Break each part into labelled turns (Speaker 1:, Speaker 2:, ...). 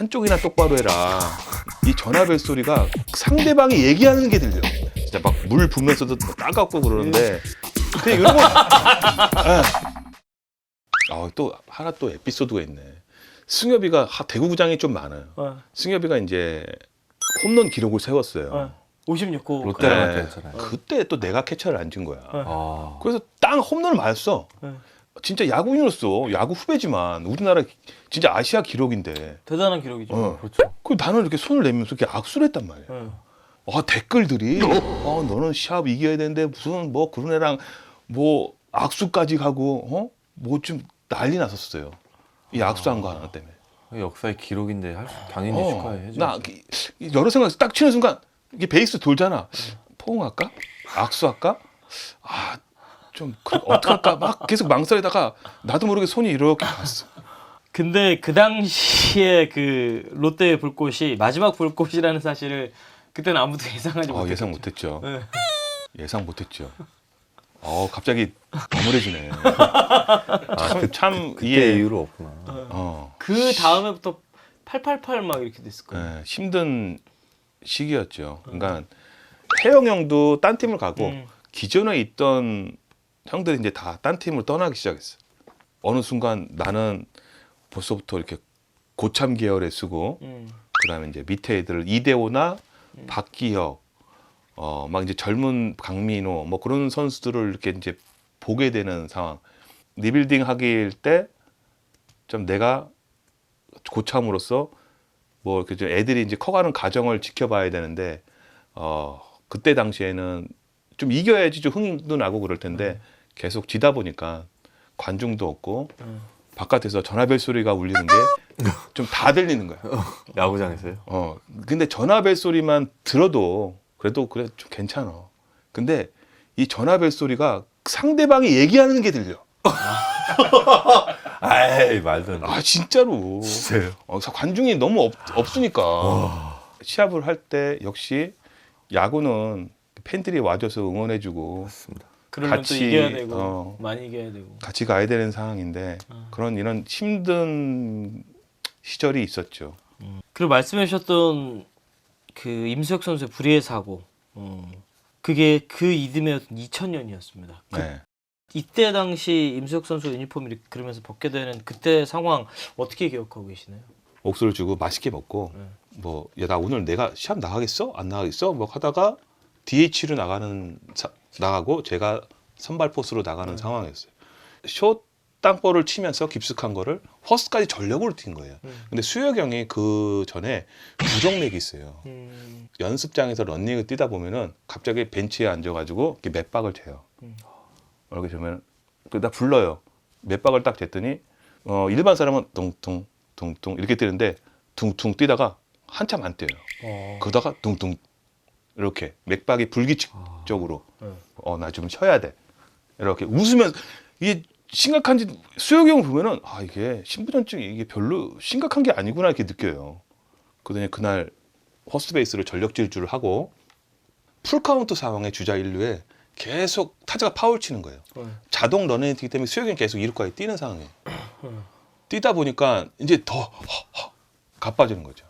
Speaker 1: 한쪽이나 똑바로 해라. 이 전화벨 소리가 상대방이 얘기하는 게 들려. 진짜 막물 부으면서도 따갑고 그러는데 근데 이런 거. 예. 아, 또 하나 또 에피소드가 있네. 승엽이가 하- 대구구장이 좀 많아요.
Speaker 2: 어,
Speaker 1: 승엽이가 이제 홈런 기록을 세웠어요.
Speaker 2: 어. 56호.
Speaker 3: 롯데랑
Speaker 1: 네. 그때 또 내가 캐쳐를 안 준 거야.
Speaker 3: 아.
Speaker 1: 그래서 땅 홈런을 맞았어.
Speaker 2: 네.
Speaker 1: 진짜 야구인으로서 야구 후배지만 우리나라 진짜 아시아 기록인데.
Speaker 2: 대단한 기록이죠.
Speaker 1: 어.
Speaker 3: 그렇죠.
Speaker 1: 그 나는 이렇게 손을 내면서 이렇게 악수를 했단 말이야.
Speaker 2: 어.
Speaker 1: 아 댓글들이 어 너는 시합 이겨야 되는데 무슨 뭐 그런 애랑 뭐 악수까지 가고 어뭐 좀 난리 났었어요. 이 악수한 거 하나 때문에.
Speaker 3: 역사의 기록인데 할 수, 당연히
Speaker 1: 어,
Speaker 3: 축하해야죠.
Speaker 1: 나 여러 생각 딱 치는 순간 이게 베이스 돌잖아. 포옹할까? 악수할까? 아 좀 그, 어떡할까? 막 계속 망설이다가 나도 모르게 손이 이렇게 갔어.
Speaker 2: 근데 그 당시에 그 롯데의 불꽃이 마지막 불꽃이라는 사실을 그때는 아무도 예상하지
Speaker 1: 어,
Speaker 2: 못했죠.
Speaker 1: 예상 못했죠.
Speaker 2: 네.
Speaker 1: 예상 못했죠. 어 갑자기 어물해지네. 참, 참
Speaker 3: 그때
Speaker 1: 이해.
Speaker 3: 이유로 없구나.
Speaker 1: 어.
Speaker 2: 그 다음에부터 888 막 이렇게 됐을 거예요.
Speaker 1: 네, 힘든 시기였죠. 그러니까 혜영 형도 딴 팀을 가고
Speaker 2: 음.
Speaker 1: 기존에 있던 형들이 이제 다 딴 팀으로 떠나기 시작했어. 어느 순간 나는 벌써부터 이렇게 고참 계열에 쓰고
Speaker 2: 음.
Speaker 1: 그다음에 이제 밑에 애들 이대호나 박기혁 어 막 이제 젊은 강민호 뭐 그런 선수들을 이렇게 이제 보게 되는 상황. 리빌딩 하기일 때 좀 내가 고참으로서 뭐 이렇게 좀 애들이 이제 커가는 과정을 지켜봐야 되는데 어 그때 당시에는 좀 이겨야지 좀 흥도 나고 그럴 텐데 계속 지다 보니까 관중도 없고
Speaker 2: 음.
Speaker 1: 바깥에서 전화벨 소리가 울리는 게 좀 다 들리는 거야.
Speaker 3: 야구장에서요?
Speaker 1: 어 근데 전화벨 소리만 들어도 그래도 그래 좀 괜찮아. 근데 이 전화벨 소리가 상대방이 얘기하는 게 들려.
Speaker 3: 아이 말도 안 돼.
Speaker 1: 아 진짜로.
Speaker 3: 진짜요?
Speaker 1: 어, 관중이 너무 없, 없으니까 시합을 할 때 역시 야구는 팬들이 와줘서 응원해주고
Speaker 3: 맞습니다.
Speaker 2: 그러면 또
Speaker 1: 같이,
Speaker 2: 이겨야 되고
Speaker 1: 어.
Speaker 2: 많이 이겨야 되고.
Speaker 1: 같이 가야 되는 상황인데
Speaker 2: 어.
Speaker 1: 그런 이런 힘든 시절이 있었죠.
Speaker 2: 그리고 말씀해 주셨던 그 임수혁 선수의 불의의 사고. 어. 그게 그 이듬해였던 2000년이었습니다. 그,
Speaker 1: 네.
Speaker 2: 이때 당시 임수혁 선수 유니폼 이렇게 그러면서 벗게 되는 그때 상황 어떻게 기억하고 계시나요?
Speaker 1: 옥수를 주고 맛있게 먹고
Speaker 2: 네.
Speaker 1: 뭐야 나 오늘 내가 시합 나가겠어 안 나가겠어 뭐 하다가 DH로 나가는 사- 나가고 제가 선발 포수로 나가는
Speaker 2: 네.
Speaker 1: 상황이었어요. 숏 땅볼을 치면서 깊숙한 거를 허스까지 전력으로 뛴 거예요.
Speaker 2: 음.
Speaker 1: 근데 수혁 형이 그 전에 부정맥이 있어요.
Speaker 2: 음.
Speaker 1: 연습장에서 런닝을 뛰다 보면은 갑자기 벤치에 앉아가지고 이렇게 몇 박을 재요.
Speaker 2: 음.
Speaker 1: 이렇게 재면 그나 불러요. 몇 박을 딱 쟀더니 어 일반 사람은 둥둥 둥둥 이렇게 뛰는데 둥둥 뛰다가 한참 안 뛰어요.
Speaker 2: 어.
Speaker 1: 그러다가 둥둥 이렇게 맥박이 불규칙적으로
Speaker 2: 네.
Speaker 1: 어나좀 쉬어야 돼 이렇게 웃으면서 이게 심각한지 수혁이 형 보면은 아 이게 신부전증이 이게 별로 심각한 게 아니구나 이렇게 느껴요. 그러더니 그날 허스 베이스를 전력 질주를 하고 풀 카운트 상황에 주자 1루에 계속 타자가 파울 치는 거예요.
Speaker 2: 네.
Speaker 1: 자동 런닝이 뛰기 때문에 수혁이 형이 계속 1루까지 뛰는 상황이에요.
Speaker 2: 음.
Speaker 1: 뛰다 보니까 이제 더 허, 허, 가빠지는 거죠.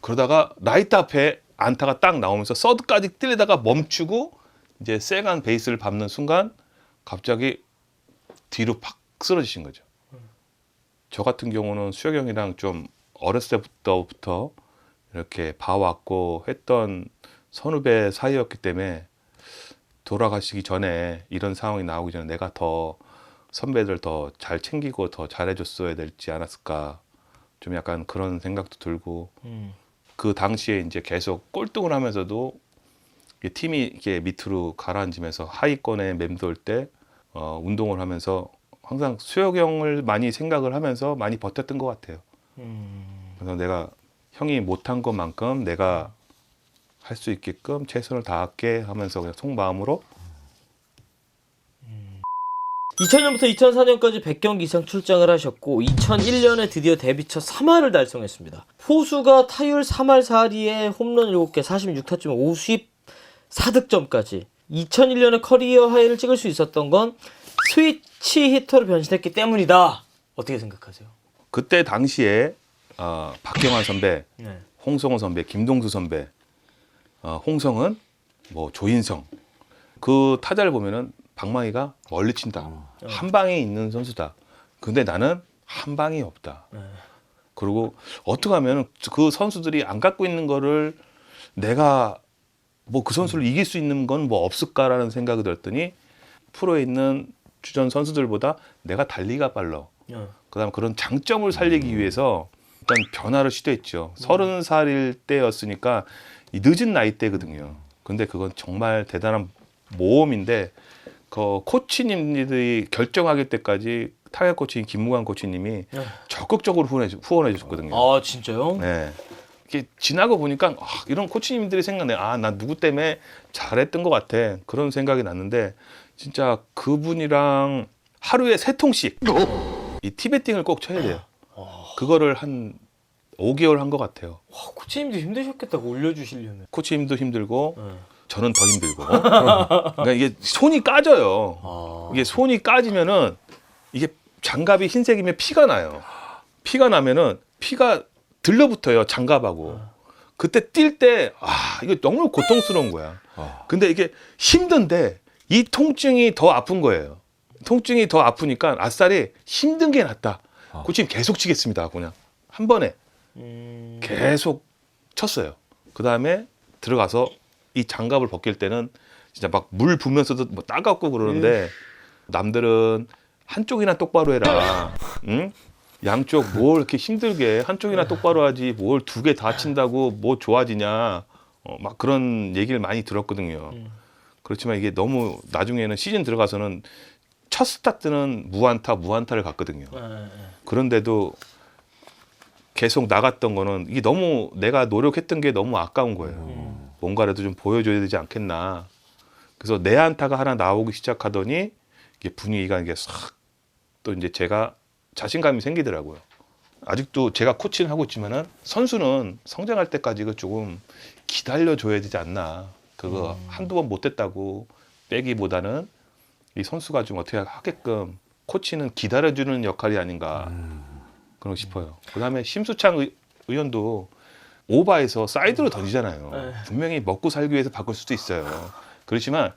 Speaker 1: 그러다가 라이트 앞에 안타가 딱 나오면서 서드까지 뛰려다가 멈추고 이제 세간 베이스를 밟는 순간 갑자기 뒤로 팍 쓰러지신 거죠. 저 같은 경우는 수혁 형이랑 좀 어렸을 때부터 이렇게 봐왔고 했던 선후배 사이였기 때문에 돌아가시기 전에 이런 상황이 나오기 전에 내가 더 선배들 더 잘 챙기고 더 잘해줬어야 될지 않았을까 좀 약간 그런 생각도 들고
Speaker 2: 음.
Speaker 1: 그 당시에 이제 계속 꼴등을 하면서도 이 팀이 이렇게 밑으로 가라앉으면서 하위권에 맴돌 때 어, 운동을 하면서 항상 수혁 형을 많이 생각을 하면서 많이 버텼던 것 같아요.
Speaker 2: 음.
Speaker 1: 그래서 내가 형이 못한 것만큼 내가 할 수 있게끔 최선을 다할게 하면서 그냥 속마음으로
Speaker 2: 2000년부터 2004년까지 100경기 이상 출장을 하셨고 2001년에 드디어 데뷔 첫 3할을 달성했습니다. 포수가 타율 3할 4리에 홈런 7개 46타점 50 4득점까지 2001년에 커리어 하이를 찍을 수 있었던 건 스위치 히터로 변신했기 때문이다. 어떻게 생각하세요?
Speaker 1: 그때 당시에 어, 박경환 선배,
Speaker 2: 네.
Speaker 1: 홍성호 선배, 김동수 선배, 어, 홍성은 뭐 조인성 그 타자를 보면은 방망이가 멀리 친다. 한 방에 있는 선수다. 근데 나는 한 방이 없다.
Speaker 2: 네.
Speaker 1: 그리고 어떻게 하면 그 선수들이 안 갖고 있는 거를 내가 뭐 그 선수를 이길 수 있는 건 뭐 없을까라는 생각이 들었더니 프로에 있는 주전 선수들보다 내가 달리기가 빨라.
Speaker 2: 네.
Speaker 1: 그다음 그런 장점을 살리기 위해서 일단 변화를 시도했죠. 서른 살일 때였으니까 이 늦은 나이 때거든요. 근데 그건 정말 대단한 모험인데 그 코치님들이 결정하기 때까지 타격 코치인 김무관 코치님이
Speaker 2: 네.
Speaker 1: 적극적으로 후원해, 주- 후원해 줬거든요.
Speaker 2: 아 진짜요?
Speaker 1: 네. 이게 지나고 보니까 아, 이런 코치님들이 생각나. 아, 나 누구 때문에 잘했던 것 같아. 그런 생각이 났는데 진짜 그분이랑 하루에 세 통씩 이 티베팅을 꼭 쳐야 돼요. 그거를 한 5개월 한 것 같아요.
Speaker 2: 와, 코치님도 힘드셨겠다. 올려주시려면.
Speaker 1: 코치님도 힘들고
Speaker 2: 네.
Speaker 1: 저는 더 힘들고. 그러니까 이게 손이 까져요.
Speaker 2: 아.
Speaker 1: 이게 손이 까지면은 이게 장갑이 흰색이면 피가 나요. 피가 나면은 피가 들러붙어요 장갑하고. 그때 뛸 때 아 이거 너무 고통스러운 거야.
Speaker 3: 아.
Speaker 1: 근데 이게 힘든데 이 통증이 더 아픈 거예요. 통증이 더 아프니까 아싸리 힘든 게 낫다.
Speaker 3: 아.
Speaker 1: 코치님 계속 치겠습니다. 그냥 한 번에
Speaker 2: 음.
Speaker 1: 계속 쳤어요. 그 다음에 들어가서 이 장갑을 벗길 때는 진짜 막 물 부면서도 뭐 따갑고 그러는데 남들은 한쪽이나 똑바로 해라. 응? 양쪽 뭘 이렇게 힘들게 한쪽이나 똑바로 하지 뭘 두 개 다 친다고 뭐 좋아지냐. 어, 막 그런 얘기를 많이 들었거든요.
Speaker 2: 음.
Speaker 1: 그렇지만 이게 너무 나중에는 시즌 들어가서는 첫 스타트는 무안타 무안타를 갔거든요.
Speaker 2: 네, 네.
Speaker 1: 그런데도 계속 나갔던 거는 이게 너무 내가 노력했던 게 너무 아까운 거예요.
Speaker 2: 음.
Speaker 1: 뭔가라도 좀 보여줘야 되지 않겠나. 그래서 내 안타가 하나 나오기 시작하더니 이게 분위기가 이게 싹 또 이제 제가 자신감이 생기더라고요. 아직도 제가 코치를 하고 있지만은 선수는 성장할 때까지 그 조금 기다려 줘야 되지 않나. 그거 한두 번 못했다고 빼기보다는 이 선수가 좀 어떻게 하게끔 코치는 기다려주는 역할이 아닌가 그런 거 싶어요. 그 다음에 심수창 의, 의원도 오바에서 사이드로 던지잖아요.
Speaker 2: 네.
Speaker 1: 분명히 먹고 살기 위해서 바꿀 수도 있어요. 그렇지만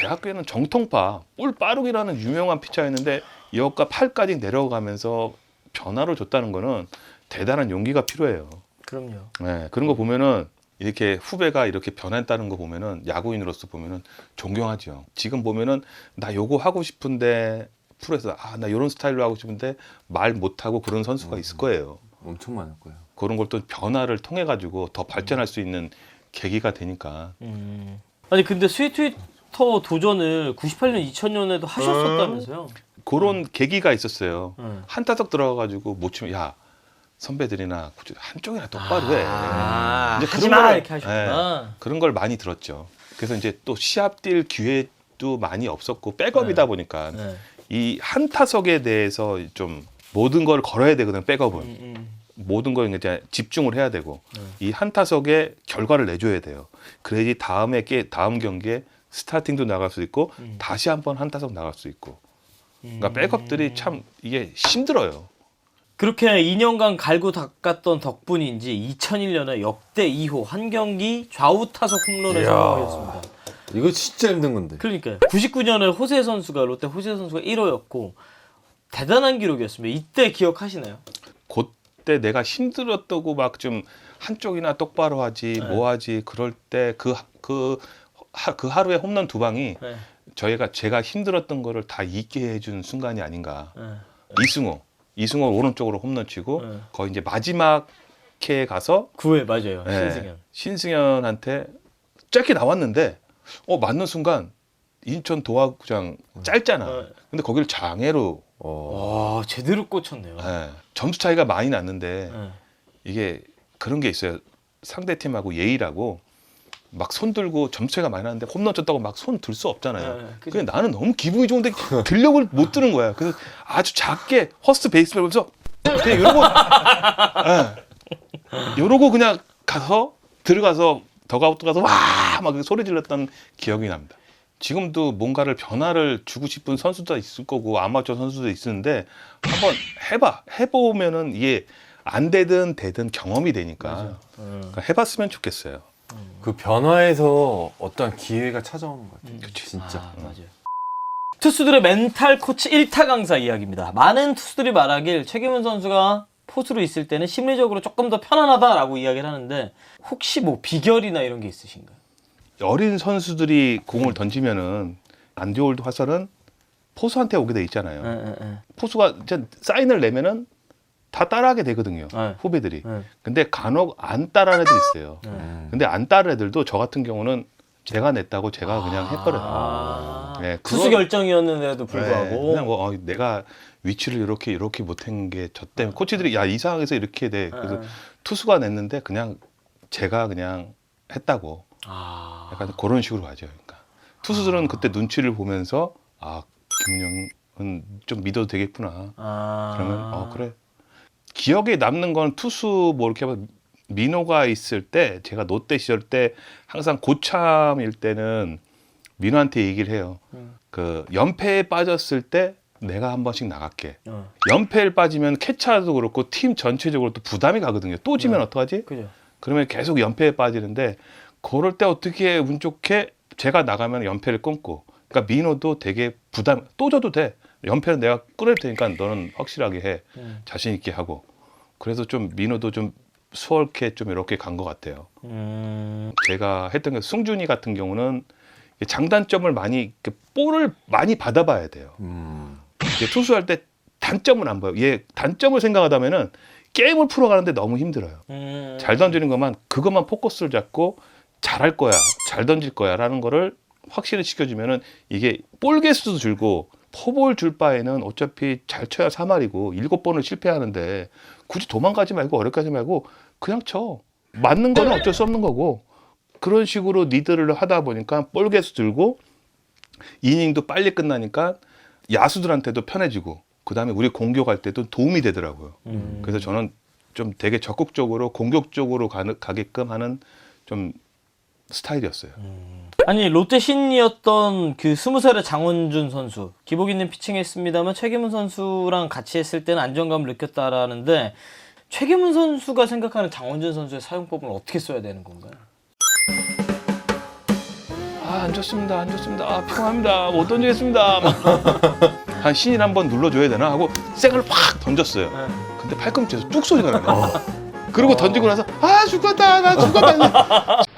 Speaker 1: 대학교에는 정통파 볼 빠르기라는 유명한 피처였는데 여기가 팔까지 내려가면서 변화를 줬다는 거는 대단한 용기가 필요해요.
Speaker 2: 그럼요.
Speaker 1: 네, 그런 거 보면은 이렇게 후배가 이렇게 변했다는 거 보면은 야구인으로서 보면은 존경하죠. 지금 보면은 나 요거 하고 싶은데 프로에서 아 나 요런 스타일로 하고 싶은데 말 못하고 그런 선수가 있을 거예요.
Speaker 3: 엄청 많을 거예요.
Speaker 1: 그런 걸 또 변화를 통해 가지고 더 발전할 수 있는 계기가 되니까
Speaker 2: 음. 아니 근데 스위트위터 도전을 98년, 2000년에도 하셨었다면서요?
Speaker 1: 그런 계기가 있었어요.
Speaker 2: 음.
Speaker 1: 한 타석 들어가 가지고 못 치면 야 선배들이나 굳이 한쪽이나 똑바로 해.
Speaker 2: 아,
Speaker 1: 이제
Speaker 2: 하지
Speaker 1: 그런
Speaker 2: 마
Speaker 1: 걸-
Speaker 2: 이렇게 하셨구나.
Speaker 1: 그런 걸 많이 들었죠. 그래서 이제 또 시합 뛸 기회도 많이 없었고 백업이다
Speaker 2: 네.
Speaker 1: 보니까
Speaker 2: 네.
Speaker 1: 이 한 타석에 대해서 좀 모든 걸 걸어야 되거든 백업은
Speaker 2: 음, 음.
Speaker 1: 모든 걸 이제 집중을 해야 되고
Speaker 2: 네.
Speaker 1: 이한 타석에 결과를 내줘야 돼요. 그래야지 다음에 게 다음 경기에 스타팅도 나갈 수 있고
Speaker 2: 음.
Speaker 1: 다시 한번 한 타석 나갈 수 있고 그러니까
Speaker 2: 음.
Speaker 1: 백업들이 참 이게 힘들어요.
Speaker 2: 그렇게 2년간 갈고 닦았던 덕분인지 2001년에 역대 2호 한 경기 좌우 타석 홈런에. 성공했습니다.
Speaker 3: 이거 진짜 힘든 건데.
Speaker 2: 그러니까요. 99년에 호세 선수가 롯데 호세 선수가 1호였고 대단한 기록이었습니다. 이때 기억하시나요?
Speaker 1: 그 때 내가 힘들었다고 막 좀 한쪽이나 똑바로 하지
Speaker 2: 네.
Speaker 1: 뭐 하지 그럴 때그그 그 하루에 홈런 두 방이
Speaker 2: 네.
Speaker 1: 저희가 제가 힘들었던 거를 다 잊게 해준 순간이 아닌가.
Speaker 2: 네.
Speaker 1: 이승호, 이승호 오른쪽으로 홈런 치고
Speaker 2: 네.
Speaker 1: 거의 이제 마지막 에 가서
Speaker 2: 9회 맞아요.
Speaker 1: 예,
Speaker 2: 신승현.
Speaker 1: 신승현한테 짧게 나왔는데 어 맞는 순간 인천 도화구장 짧잖아.
Speaker 2: 네.
Speaker 1: 근데 거기를 장애로
Speaker 3: 어.
Speaker 2: 와 제대로 꽂혔네요.
Speaker 1: 예, 점수 차이가 많이 났는데
Speaker 2: 네.
Speaker 1: 이게 그런 게 있어요. 상대 팀하고 예의라고 막 손 들고 점수 차이가 많이 나는데 홈런 쳤다고 막 손 들 수 없잖아요.
Speaker 2: 네, 그죠.
Speaker 1: 근데 나는 너무 기분이 좋은데 들력을 못 드는 거야. 그래서 아주 작게 허스트 베이스볼 보면서 그냥 이러고 예. 이러고 그냥 가서 들어가서 더가웃 가서 와 막 소리 질렀던 기억이 납니다. 지금도 뭔가를 변화를 주고 싶은 선수도 있을 거고 아마추어 선수도 있는데 한번 해봐 해보면은 이게 안 되든 되든 경험이 되니까
Speaker 2: 음.
Speaker 1: 그러니까 해봤으면 좋겠어요.
Speaker 3: 그 변화에서 어떤 기회가 찾아오는 것 같아요.
Speaker 1: 그치.
Speaker 3: 진짜.
Speaker 2: 아, 맞아요. 투수들의 멘탈 코치 1타 강사 이야기입니다. 많은 투수들이 말하길 최기문 선수가 포수로 있을 때는 심리적으로 조금 더 편안하다라고 이야기를 하는데 혹시 뭐 비결이나 이런 게 있으신가요?
Speaker 1: 어린 선수들이 공을 던지면은 안 좋을 화살은 포수한테 오게 돼 있잖아요.
Speaker 2: 예, 예, 예.
Speaker 1: 포수가 이제 사인을 내면은 다 따라하게 되거든요.
Speaker 2: 네.
Speaker 1: 후배들이.
Speaker 2: 네.
Speaker 1: 근데 간혹 안 따라하는 애들 있어요.
Speaker 3: 음.
Speaker 1: 근데 안 따르는 애들도 저 같은 경우는 제가 냈다고 제가 그냥 했거든요.
Speaker 2: 아,
Speaker 1: 네,
Speaker 2: 투수 결정이었는데도
Speaker 1: 네,
Speaker 2: 불구하고
Speaker 1: 그냥 뭐 어, 내가 위치를 이렇게 이렇게 못한 게 저 때문에 코치들이 야 이 상황에서 이렇게 돼. 그래서
Speaker 2: 네.
Speaker 1: 투수가 냈는데 그냥 제가 그냥 했다고.
Speaker 2: 아,
Speaker 1: 약간 그런 식으로 가죠. 그러니까 투수들은 그때 눈치를 보면서 아 김은영은 좀 믿어도 되겠구나.
Speaker 2: 아,
Speaker 1: 그러면 어 그래. 기억에 남는 건 투수 뭐 이렇게 민호가 있을 때 제가 롯데 시절 때 항상 고참일 때는 민호한테 얘기를 해요.
Speaker 2: 음.
Speaker 1: 그 연패에 빠졌을 때 내가 한 번씩 나갈게.
Speaker 2: 어,
Speaker 1: 연패에 빠지면 캐차도 그렇고 팀 전체적으로 또 부담이 가거든요. 또 지면
Speaker 2: 네.
Speaker 1: 어떡하지?
Speaker 2: 그죠.
Speaker 1: 그러면 계속 연패에 빠지는데 그럴 때 어떻게 운 좋게 제가 나가면 연패를 끊고 그러니까 민호도 되게 부담 또 져도 돼. 연패는 내가 끊을 테니까 너는 확실하게 해.
Speaker 2: 음.
Speaker 1: 자신 있게 하고. 그래서 좀 민호도 좀 수월케 좀 이렇게 간 것 같아요.
Speaker 2: 음,
Speaker 1: 제가 했던 게 승준이 같은 경우는 장단점을 많이 이렇게 볼을 많이 받아봐야 돼요.
Speaker 3: 음.
Speaker 1: 이제 투수할 때 단점은 안 보여. 얘 단점을 생각하다면은 게임을 풀어가는데 너무 힘들어요.
Speaker 2: 음.
Speaker 1: 잘 던지는 것만 그것만 포커스를 잡고 잘할 거야 잘 던질 거야 라는 거를 확실히 시켜주면은 이게 볼 개수도 줄고 포볼 줄 바에는 어차피 잘 쳐야 3할이고 일곱 번을 실패하는데 굳이 도망가지 말고 어렵게 하지 말고 그냥 쳐 맞는 거는 어쩔 수 없는 거고 그런 식으로 리드를 하다 보니까 볼 개수 줄고 이닝도 빨리 끝나니까 야수들한테도 편해지고 그 다음에 우리 공격할 때도 도움이 되더라고요.
Speaker 2: 음.
Speaker 1: 그래서 저는 좀 되게 적극적으로 공격적으로 가게끔 하는 좀 스타일이었어요.
Speaker 2: 아니 롯데 신이었던 그 스무 살의 장원준 선수 기복이는 피칭했습니다만 최기문 선수랑 같이 했을 때는 안정감을 느꼈다라는데 최기문 선수가 생각하는 장원준 선수의 사용법은 어떻게 써야 되는 건가요?
Speaker 1: 아, 안 좋습니다. 안 좋습니다. 아, 피곤합니다. 못 던지겠습니다. 막. 한 신인 한번 눌러줘야 되나 하고 생을 확 던졌어요. 근데 팔꿈치에서 뚝 소리가 나네. 그리고 던지고 나서 아 죽었다 나 죽었다